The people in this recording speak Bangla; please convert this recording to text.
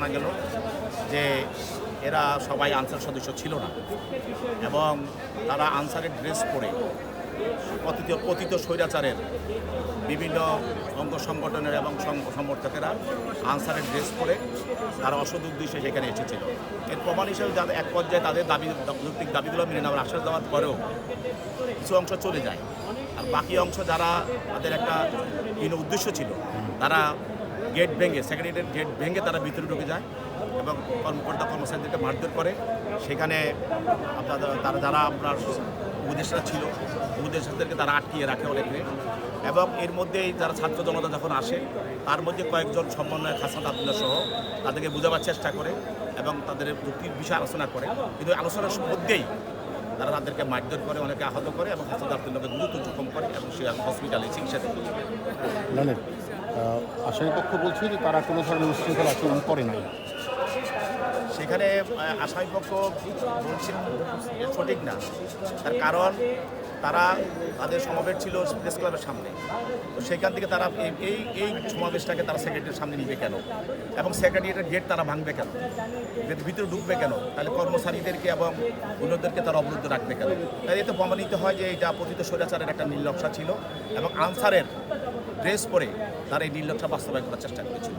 জানা গেল যে এরা সবাই আনসার সদস্য ছিল না। এবং তারা আনসারের ড্রেস পরে পতিত পতিত স্বৈরাচারের বিভিন্ন অঙ্গ সংগঠনের এবং সমর্থকেরা আনসারের ড্রেস পরে তারা অসৎ উদ্দেশ্যে সেখানে এসেছিল। এর প্রমাণ হিসেবে যাদের এক পর্যায়ে তাদের দাবি, যৌক্তিক দাবিগুলো মেনে নেওয়ার আশ্বাস দেওয়ার পরেও কিছু অংশ চলে যায়। আর বাকি অংশ যারা তাদের একটা ভিন্ন উদ্দেশ্য ছিল, তারা গেট ভেঙে, সেক্রেটারিয়েট গেট ভেঙে তারা ভিতরে ঢুকে যায় এবং কর্মকর্তা কর্মচারীদেরকে মারধর করে। সেখানে তারা যারা আপনার উপদেষ্টা ছিল, উপদেষ্টাদেরকে তারা আটকিয়ে রাখে অনেকে। এবং এর মধ্যেই যারা ছাত্র জনতা যখন আসে, তার মধ্যে কয়েকজন সমন্বয় হাসান আবদুল্লাহ সহ তাদেরকে বোঝাবার চেষ্টা করে এবং তাদের যুক্তির বিষয়ে আলোচনা করে। কিন্তু আলোচনার মধ্যেই তারা তাদেরকে মারধর করে, অনেকে আহত করে এবং হাসান আবদুল্লাহকে দ্রুত জখম করে এবং সে হসপিটালে চিকিৎসা দিতে জানেন আসামি পক্ষ বলছে যে তারা কোনো ধরনের উশৃঙ্খল আচরণ করে নাই। সেখানে আসামিপক্ষ বলছে সঠিক না। তার কারণ, তারা তাদের সমাবেশ ছিল প্রেস ক্লাবের সামনে। তো সেখান থেকে তারা এই- এই সমাবেশটাকে তারা সেক্রেটারির সামনে নিবে কেন? এবং সেক্রেটারিয়েটের গেট তারা ভাঙবে কেন? ভিতরে ঢুকবে কেন? তাহলে কর্মচারীদেরকে এবং অন্যদেরকে তারা অবরুদ্ধ রাখবে কেন? তাই এতে প্রমাণিত হয় যে এটা পতিত স্বৈরাচারের একটা নির্লক্ষা ছিল এবং আনসারের ড্রেস পরে তার এই নির্লক্ষা বাস্তবায়ন করার চেষ্টা করেছিল।